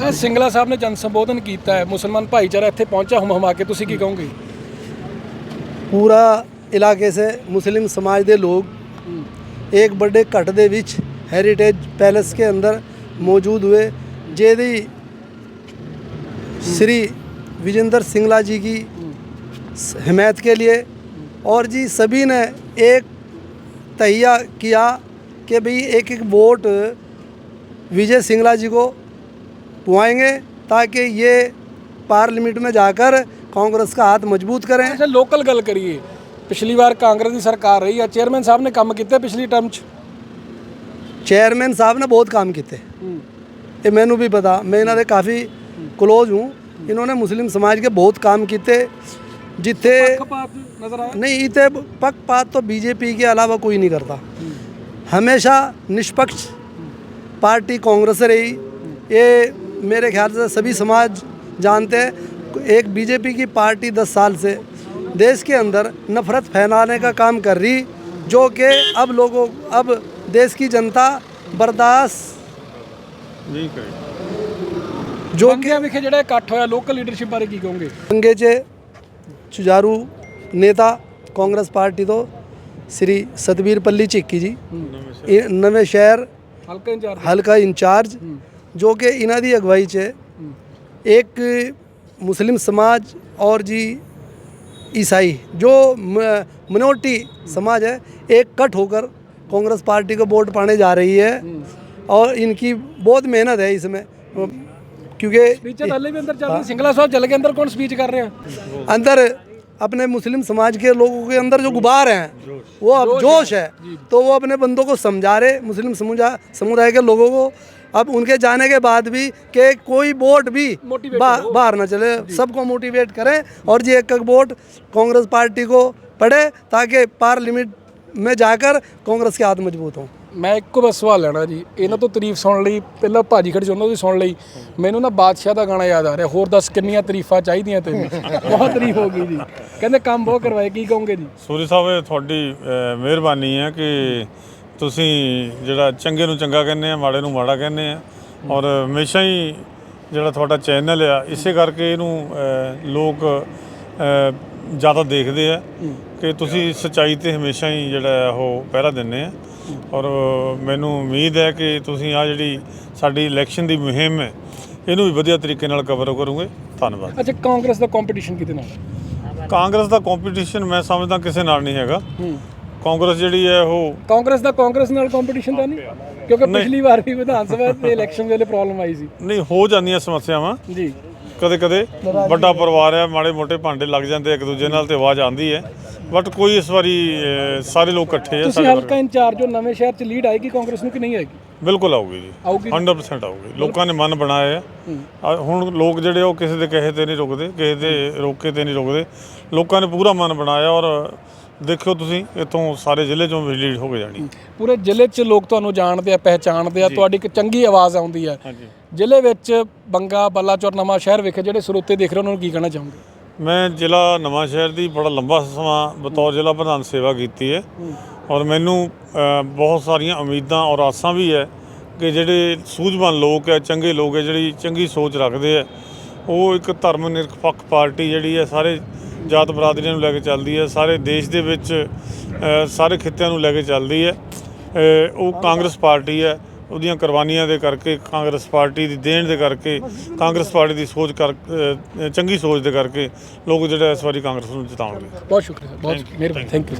ਅਹ ਸਿੰਗਲਾ ਸਾਹਿਬ ਨੇ ਜਨ ਸੰਬੋਧਨ ਕੀਤਾ ਹੈ ਮੁਸਲਮਾਨ ਭਾਈਚਾਰਾ ਇੱਥੇ ਪਹੁੰਚਿਆ ਹੁਮ ਹਮਾ ਕੇ ਤੁਸੀਂ ਕੀ ਕਹੋਗੇ ਪੂਰਾ ਇਲਾਕੇ ਸੇ ਮੁਸਲਿਮ ਸਮਾਜ ਦੇ ਲੋਕ ਇੱਕ ਵੱਡੇ ਘਟ ਦੇ ਵਿੱਚ ਹੈਰੀਟੇਜ ਪੈਲੇਸ के अंदर मौजूद हुए ਜਿਹਦੀ श्री विजेंद्र सिंगला जी की हिमायत के लिए और जी सभी ने एक तहिया किया कि भाई एक एक वोट विजय सिंगला जी को पुआएंगे ताकि ये पार्लियामेंट में जाकर कांग्रेस का हाथ मजबूत करें ਅੱਛਾ ਲੋਕਲ ਗੱਲ ਕਰੀਏ ਪਿਛਲੀ ਵਾਰ ਕਾਂਗਰਸ ਦੀ ਸਰਕਾਰ ਰਹੀ ਆ ਚੇਅਰਮੈਨ ਸਾਹਿਬ ਨੇ ਕੰਮ ਕੀਤੇ ਪਿਛਲੀ ਟਰਮ 'ਚ ਚੇਅਰਮੈਨ ਸਾਹਿਬ ਨੇ ਬਹੁਤ ਕੰਮ ਕੀਤੇ ਇਹ ਮੈਨੂੰ ਵੀ ਪਤਾ ਮੈਂ ਇਹਨਾਂ ਦੇ ਕਾਫੀ ਕਲੋਜ਼ ਹੂੰ ਇਹਨਾਂ ਨੇ ਮੁਸਲਿਮ ਸਮਾਜ ਕੇ ਬਹੁਤ ਕੰਮ ਕੀਤੇ ਜਿੱਥੇ ਪੱਖਪਾਤ ਨਜ਼ਰ ਆਇਆ नहीं इतने पक्षपात तो बीजेपी के अलावा कोई नहीं करता हमेशा निष्पक्ष पार्टी कांग्रेस रही ये मेरे ख्याल से सभी समाज जानते हैं एक बीजेपी की पार्टी 10 साल से देश के अंदर नफरत फैलाने का काम कर रही जो कि अब लोगों अब देश की जनता बर्दाश्त ਨਹੀਂ ਕਰੇ जो ਬੰਗਿਆ ਵਿਖੇ ਜਿਹੜਾ ਇਕੱਠ ਹੋਇਆ ਲੋਕਲ ਲੀਡਰਸ਼ਿਪ ਬਾਰੇ ਕੀ ਕਹੋਗੇ दंगे च जुझारू नेता कांग्रेस पार्टी तो श्री सतबीर पल्ली चिक्की जी ਇਹ ਨਵੇਂ ਸ਼ਹਿਰ ਹਲਕਾ ਇੰਚਾਰਜ ਹਲਕਾ ਇੰਚਾਰਜ ਜੋ ਕਿ ਇਹਨਾਂ ਦੀ ਅਗਵਾਈ 'ਚ ਇੱਕ ਮੁਸਲਿਮ ਸਮਾਜ ਔਰ ਜੀ ईसाई जो मिनोरिटी समाज है एक कट होकर कांग्रेस पार्टी को वोट पाने जा रही है और इनकी बहुत मेहनत है इसमें क्योंकि ਸਪੀਚ ਤਾਂ ਹਲੇ ਵੀ ਅੰਦਰ ਚੱਲ ਰਹੀ ਸਿੰਗਲਾ ਸਾਹਿਬ ਚੱਲ ਗਏ ਅੰਦਰ ਕੌਣ ਸਪੀਚ ਕਰ ਰਿਹਾ अंदर अपने मुस्लिम समाज के लोगों के अंदर जो गुबार हैं वो अब जोश है। तो वो अपने बंदों को समझा रहे मुस्लिम समुदाय समुदाय के लोगों को। अब उनके जाने के बाद भी कि कोई वोट भी बा, बाहर ना चले। सबको मोटिवेट करें और जी एक एक वोट कांग्रेस पार्टी को पड़े ताकि पार्लियामेंट में जाकर कांग्रेस के हाथ मज़बूत हों। ਮੈਂ ਇੱਕੋ ਬਸ ਸਵਾਲ ਲੈਣਾ ਜੀ ਇਹਨਾਂ ਤੋਂ ਤਾਰੀਫ ਸੁਣ ਲਈ ਪਹਿਲਾਂ ਭਾਜੀ ਖੜੀ ਉਹਨਾਂ ਦੀ ਸੁਣ ਲਈ। ਮੈਨੂੰ ਨਾ ਬਾਦਸ਼ਾਹ ਦਾ ਗਾਣਾ ਯਾਦ ਆ ਰਿਹਾ ਹੋਰ ਦੱਸ ਕਿੰਨੀਆਂ ਤਾਰੀਫਾਂ ਚਾਹੀਦੀਆਂ ਤੈਨੂੰ। ਬਹੁਤ ਤਾਰੀਫ ਹੋ ਗਈ ਜੀ। ਕਹਿੰਦੇ ਕੰਮ ਬਹੁਤ ਕਰਵਾਏ ਕੀ ਕਹੋਗੇ ਜੀ? ਸੂਰੀ ਸਾਹਿਬ ਤੁਹਾਡੀ ਮਿਹਰਬਾਨੀ ਹੈ ਕਿ ਤੁਸੀਂ ਜਿਹੜਾ ਚੰਗੇ ਨੂੰ ਚੰਗਾ ਕਹਿੰਦੇ ਆ ਮਾੜੇ ਨੂੰ ਮਾੜਾ ਕਹਿੰਦੇ ਆ। ਔਰ ਹਮੇਸ਼ਾ ਹੀ ਜਿਹੜਾ ਤੁਹਾਡਾ ਚੈਨਲ ਆ ਇਸੇ ਕਰਕੇ ਇਹਨੂੰ ਲੋਕ ਜ਼ਿਆਦਾ ਦੇਖਦੇ ਆ ਕਿ ਤੁਸੀਂ ਸੱਚਾਈ ਤੇ ਹਮੇਸ਼ਾ ਹੀ ਜਿਹੜਾ ਉਹ ਪਹਿਰਾ ਦਿੰਦੇ ਆ। ਔਰ ਮੈਨੂੰ ਉਮੀਦ ਹੈ ਕਿ ਤੁਸੀਂ ਆ ਜਿਹੜੀ ਸਾਡੀ ਇਲੈਕਸ਼ਨ ਦੀ ਮੁਹਿੰਮ ਹੈ ਇਹਨੂੰ ਵੀ ਵਧੀਆ ਤਰੀਕੇ ਨਾਲ ਕਵਰ ਕਰੋਗੇ। ਧੰਨਵਾਦ। ਅੱਛਾ ਕਾਂਗਰਸ ਦਾ ਕੰਪੀਟੀਸ਼ਨ ਕਿਤੇ ਨਾਲ? ਕਾਂਗਰਸ ਦਾ ਕੰਪੀਟੀਸ਼ਨ ਮੈਂ ਸਮਝਦਾ ਕਿਸੇ ਨਾਲ ਨਹੀਂ ਹੈਗਾ। ਹੂੰ। ਕਾਂਗਰਸ ਜਿਹੜੀ ਹੈ ਉਹ ਕਾਂਗਰਸ ਦਾ ਕਾਂਗਰਸ ਨਾਲ ਕੰਪੀਟੀਸ਼ਨ ਤਾਂ ਨਹੀਂ? ਕਿਉਂਕਿ ਪਿਛਲੀ ਵਾਰ ਵੀ ਵਿਧਾਨ ਸਭਾ ਦੇ ਇਲੈਕਸ਼ਨ ਵੇਲੇ ਪ੍ਰੋਬਲਮ ਆਈ ਸੀ। ਨਹੀਂ ਹੋ ਜਾਂਦੀਆਂ ਸਮੱਸਿਆਵਾਂ। ਜੀ। ਕਦੇ ਕਦੇ ਵੱਡਾ ਪਰਿਵਾਰ ਹੈ ਮਾੜੇ ਮੋਟੇ ਭਾਂਡੇ ਲੱਗ ਜਾਂਦੇ ਇੱਕ ਦੂਜੇ ਨਾਲ ਤੇ ਆਵਾਜ਼ ਆਉਂਦੀ ਹੈ। ਬਟ ਕੋਈ ਇਸ ਵਾਰੀ ਅਹ, ਸਾਰੇ ਲੋਕ ਇਕੱਠੇ ਆ ਤੁਸੀਂ ਸਾਡੇ ਹਲਕਾ ਇੰਚਾਰਜ ਹੋ ਨਵੇਂ ਸ਼ਹਿਰ ਚ ਲੀਡ ਆਏਗੀ ਕਾਂਗਰਸ ਨੂੰ ਕਿ ਨਹੀਂ ਆਏਗੀ? ਬਿਲਕੁਲ ਆਊਗੀ ਜੀ। ਆਊਗੀ? 100% ਆਊਗੀ। ਲੋਕਾਂ ਨੇ ਮਨ ਬਣਾਇਆ ਹੈ। ਆ ਹੁਣ ਲੋਕ ਜਿਹੜੇ ਉਹ ਕਿਸੇ ਦੇ ਕਹੇ ਤੇ ਨਹੀਂ ਰੁਕਦੇ ਕਿਸੇ ਦੇ ਰੋਕੇ ਤੇ ਨਹੀਂ ਰੁਕਦੇ। ਲੋਕਾਂ ਨੇ ਪੂਰਾ ਮਨ ਬਣਾਇਆ ਔਰ ਦੇਖਿਓ ਤੁਸੀਂ ਇੱਥੋਂ ਸਾਰੇ ਜ਼ਿਲ੍ਹੇ ਚੋਂ ਲੀਡ ਹੋ ਕੇ ਜਾਣੀ। ਪੂਰੇ ਜ਼ਿਲ੍ਹੇ 'ਚ ਲੋਕ ਤੁਹਾਨੂੰ ਜਾਣਦੇ ਆ ਪਹਿਚਾਣਦੇ ਆ ਤੁਹਾਡੀ ਇੱਕ ਚੰਗੀ ਆਵਾਜ਼ ਆਉਂਦੀ ਆ ਹਾਂਜੀ। ਜ਼ਿਲ੍ਹੇ ਵਿੱਚ ਬੰਗਾ ਬਲਾਚੌਰ ਨਵਾਂ ਸ਼ਹਿਰ ਵਿਖੇ ਜਿਹੜੇ ਸਰੋਤੇ ਦੇਖ ਰਹੇ ਉਹਨਾਂ ਨੂੰ ਕੀ ਕਹਿਣਾ ਚਾਹੋਗੇ? ਮੈਂ ਜ਼ਿਲ੍ਹਾ ਨਵਾਂ ਸ਼ਹਿਰ ਦੀ ਬੜਾ ਲੰਬਾ ਸਮਾਂ ਬਤੌਰ ਜ਼ਿਲ੍ਹਾ ਪ੍ਰਧਾਨ ਸੇਵਾ ਕੀਤੀ ਹੈ। ਔਰ ਮੈਨੂੰ ਅ, ਬਹੁਤ ਸਾਰੀਆਂ ਉਮੀਦਾਂ ਔਰ ਆਸਾਂ ਵੀ ਹੈ ਕਿ ਜਿਹੜੇ ਸੂਝਵਾਨ ਲੋਕ ਹੈ ਚੰਗੇ ਲੋਕ ਹੈ ਜਿਹੜੀ ਚੰਗੀ ਸੋਚ ਰੱਖਦੇ ਹੈ ਉਹ ਇੱਕ ਧਰਮ ਨਿਰਪੱਖ ਪਾਰਟੀ ਜਿਹੜੀ ਹੈ ਸਾਰੇ ਜਾਤ ਬਰਾਦਰੀਆਂ ਨੂੰ ਲੈ ਕੇ ਚੱਲਦੀ ਹੈ ਸਾਰੇ ਦੇਸ਼ ਦੇ ਵਿੱਚ ਅ, ਸਾਰੇ ਖਿੱਤਿਆਂ ਨੂੰ ਲੈ ਕੇ ਚੱਲਦੀ ਹੈ। ਅ, ਉਹ ਕਾਂਗਰਸ ਪਾਰਟੀ ਹੈ। ਉਹਦੀਆਂ ਕੁਰਬਾਨੀਆਂ ਦੇ ਕਰਕੇ ਕਾਂਗਰਸ ਪਾਰਟੀ ਦੀ ਦੇਣ ਦੇ ਕਰਕੇ ਕਾਂਗਰਸ ਪਾਰਟੀ ਦੀ ਸੋਚ ਕਰ ਚੰਗੀ ਸੋਚ ਦੇ ਕਰਕੇ ਲੋਕ ਜਿਹੜਾ ਇਸ ਵਾਰੀ ਕਾਂਗਰਸ ਨੂੰ ਜਿਤਾਉਣਗੇ। ਬਹੁਤ ਸ਼ੁਕਰੀਆ ਬਹੁਤ ਮਿਹਰਬਾਨੀ ਥੈਂਕ ਯੂ